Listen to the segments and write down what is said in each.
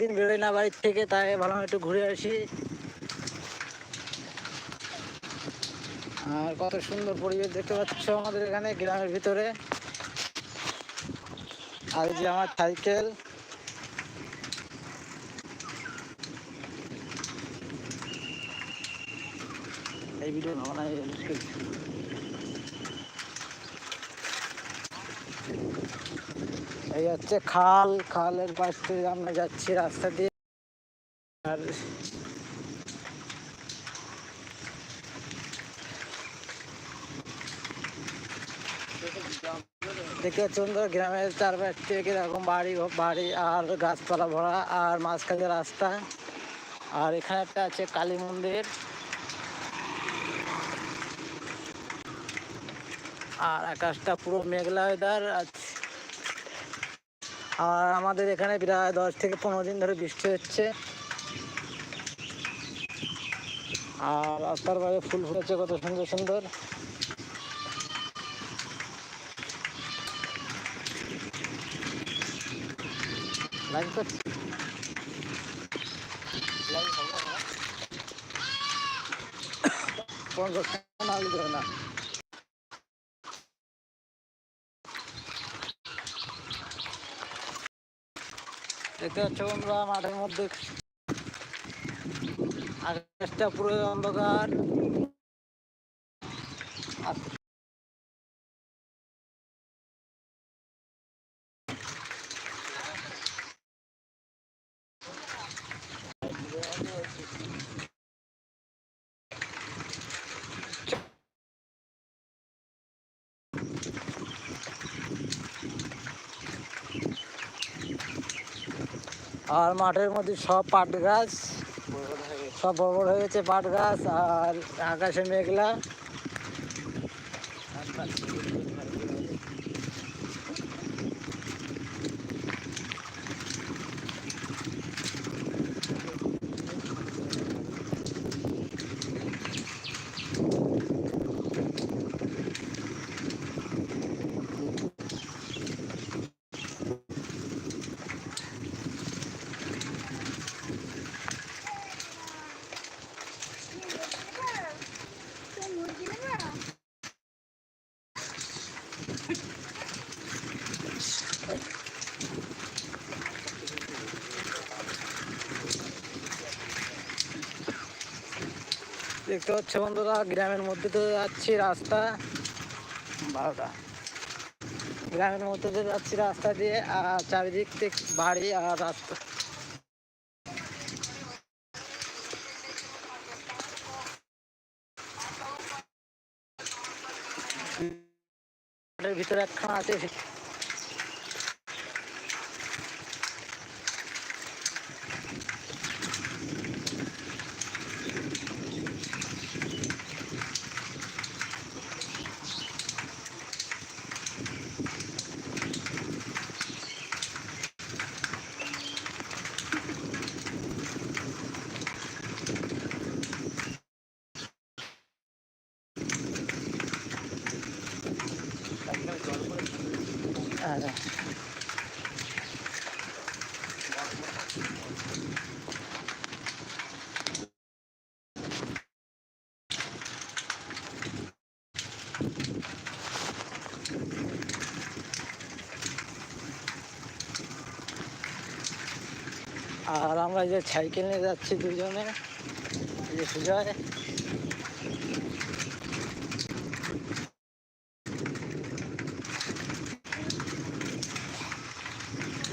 দিন বেরোই না বাড়ির থেকে, তাই ভাবলাম একটু ঘুরে আসি। আর কত সুন্দর পরিবেশ দেখতে পাচ্ছ আমাদের এখানে গ্রামের ভিতরে। আর যে আমার সাইকেল। এই ভিডিও বানাই এই হচ্ছে খাল, খালের পাশ থেকে আমরা যাচ্ছি রাস্তা দিয়ে। আর পাচ্ছি বন্ধুরা, গ্রামের চারপাশ থেকে এরকম বাড়ি বাড়ি আর গাছপালা ভরা আর মাঝখানে রাস্তা। আর এখানে একটা আছে কালী মন্দির। আর আকাশটা পুরো মেঘলা ওয়েদার আছে আর আমাদের এখানে প্রায় দশ থেকে পনেরো দিন ধরে বৃষ্টি হচ্ছে। আর রাস্তার বাইরে ফুল ফুটেছে কত সুন্দর সুন্দর। পঞ্চাশ না। দেখতে পাচ্ছ বন্ধুরা মাঠের মধ্যে আকাশটা পুরো অন্ধকার। আর মাঠের মধ্যে সব পাট গাছ, সব বড় বড় হয়ে গেছে পাট গাছ আর আকাশে মেঘলা। দেখতে পাচ্ছ বন্ধুরা, গ্রামের মধ্যে তো যাচ্ছি রাস্তা। বারোটা। গ্রামের মধ্যে তো যাচ্ছি রাস্তা দিয়ে, আর চারিদিক থেকে বাড়ি আর রাস্তা। ভিতরে একখানা আছে আর আর আমরা যে সাইকেল নিয়ে যাচ্ছি দুজনে যে সুজয়।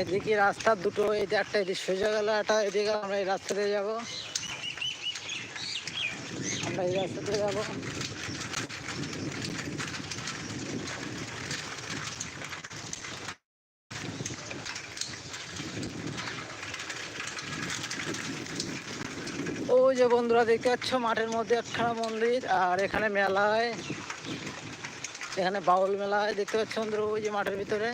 এদিকে রাস্তা দুটো, এই একটা এদিকে সোজা গেল, একটা এদিকে আমরা এই রাস্তাতে যাব। আমরা এই রাস্তাতে যাব। ওই যে বন্ধুরা দেখতে পাচ্ছ, মাঠের মধ্যে একখানা মন্দির, আর এখানে মেলায়, এখানে বাউল মেলায় দেখতে পাচ্ছ বন্ধুরা, ওই যে মাঠের ভিতরে।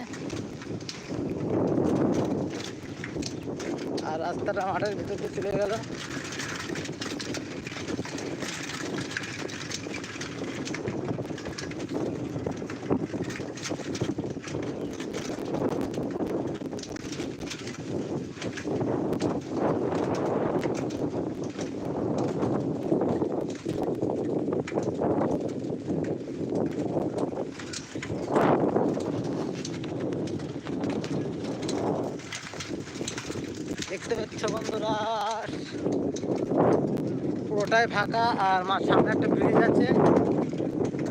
আর রাস্তাটা মাঠের ভিতর চলে গেল দেখতে পাচ্ছ বন্ধুরা পুরোটাই ফাঁকা আর মার সামনে একটা ব্রিজ আছে।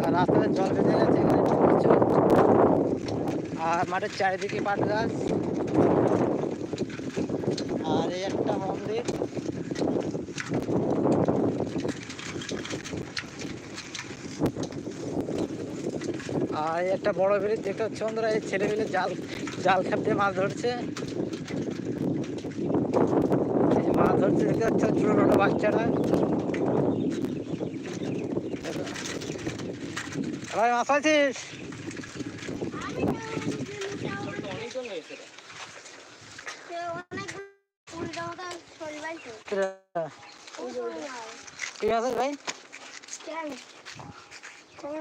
আর রাস্তায় জল বেঁধে গেছে। আর মাঠের চারিদিকে পাট গাছ আর এই একটা মন্দির। আর একটা বড় ব্রিজ দেখতে পাচ্ছ বন্ধুরা, এই ছেলে মিলে জাল জাল খেপ দিয়ে মাছ ধরছে। মাছ ধরছে, দেখতে পাচ্ছ, ছোট ছোট বাচ্চারা। ভাই মাছ পাইছিস? ঠিক আছে ভাই।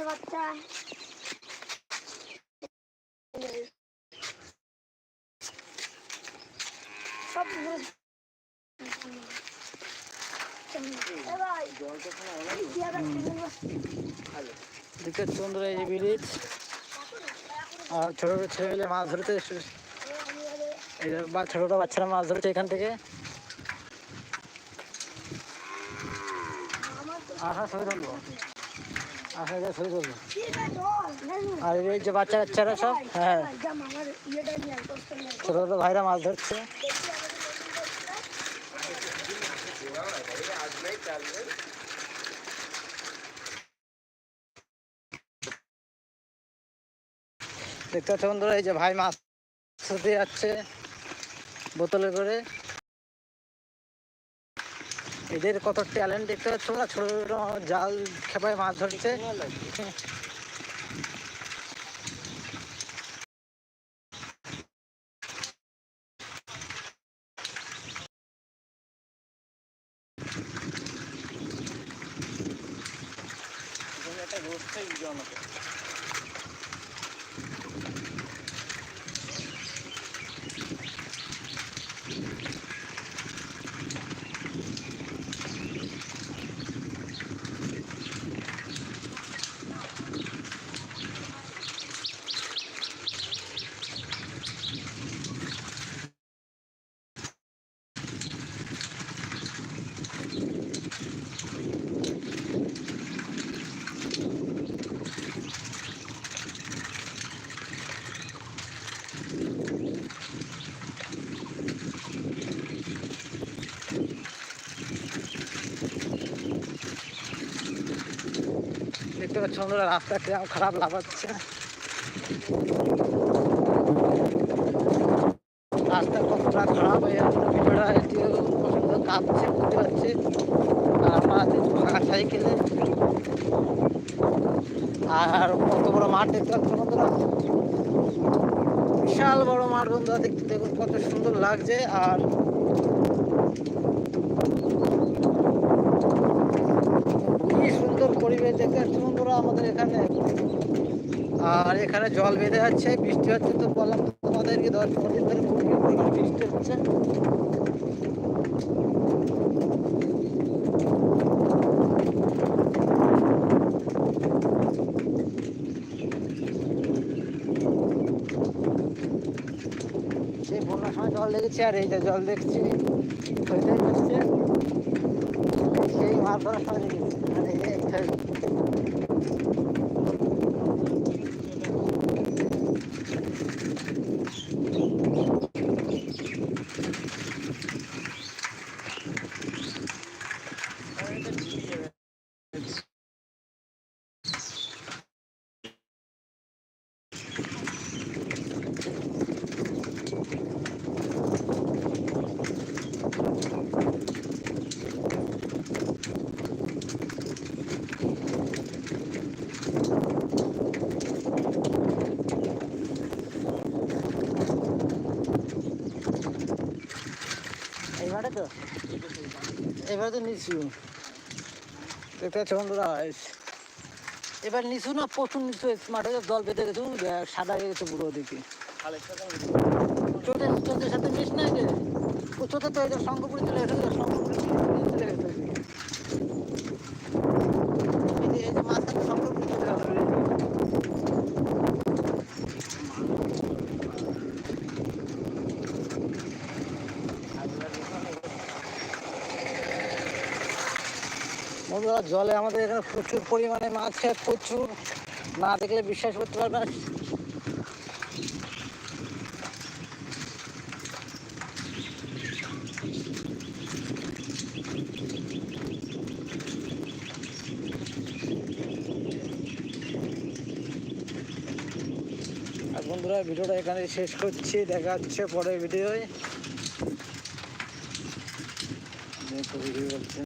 বাচ্চা। দেখতে বন্ধুরা, এই যে ব্রিজ আর ছোট ছোট ছেলে মিলে মাছ ধরতে যে বা ছোট বাচ্চারা মাছ ধরছে এখান থেকে। আশা ছবি তুলবো আশা করে ছবি তুলবো আর এই যে বাচ্চা বাচ্চারা সব হ্যাঁ। ছোট ছোট ভাইরা মাছ ধরছে। দেখতে পাচ্ছ বন্ধুরা, এই যে ভাই মাছ ধরতে যাচ্ছে বোতলে করে। এদের কত ট্যালেন্ট দেখতে পাচ্ছ না ছোট ছোট জাল খেপায় মাছ ধরছে। দেখতে পাচ্ছ বন্ধুরা, রাস্তা কীরকম খারাপ লাগাচ্ছে রাস্তা কতটা খারাপ হয়ে যাচ্ছে ভিড়া এটিও পছন্দ কাঁপছে, বুঝতে পারছি। আর আমরা ফাঁকা সাইকেলে। আর কত বড় মাঠ দেখতে পাচ্ছ বন্ধুরা? বিশাল বড় মাঠ বন্ধুরা, দেখতে দেখুন কত সুন্দর লাগছে। আর কি সুন্দর পরিবেশ দেখতে বন্ধুরা আমাদের এখানে। আর এখানে জল বেঁধে যাচ্ছে, বৃষ্টি হচ্ছে তো বললাম তোমাদেরকে, দশ পনেরো দিন ধরে বৃষ্টি হচ্ছে। সেই বন্যার সময় জল দেখেছি আর এই জল দেখছি সেই মাছ ধরার সময় দেখেছি আর এই যে এই এইবারে তো এবারে তো নিচু। দেখতে পাচ্ছ বন্ধুরা এবার নিচু না প্রচুর নিচু মাঠে জল বেঁধে গেছে সাদা হয়ে গেছে পুরো দিকে চোদ্দের চোদ্দের সাথে মিশ নাই যে চোদ্দ তো এটা শঙ্করপুরে চলে গেছে শঙ্করপুরে চলে গেছে ওইদিকে। এই যে এই যে মাঝখানে শঙ্করপুরে চলে গেছে ওইদিকে। বন্ধুরা, জলে আমাদের এখানে প্রচুর পরিমাণে মাছ প্রচুর না দেখলে বিশ্বাস করতে পারবে না। বন্ধুরা, ভিডিওটা এখানে শেষ করছি, দেখা হচ্ছে পরের ভিডিওয়।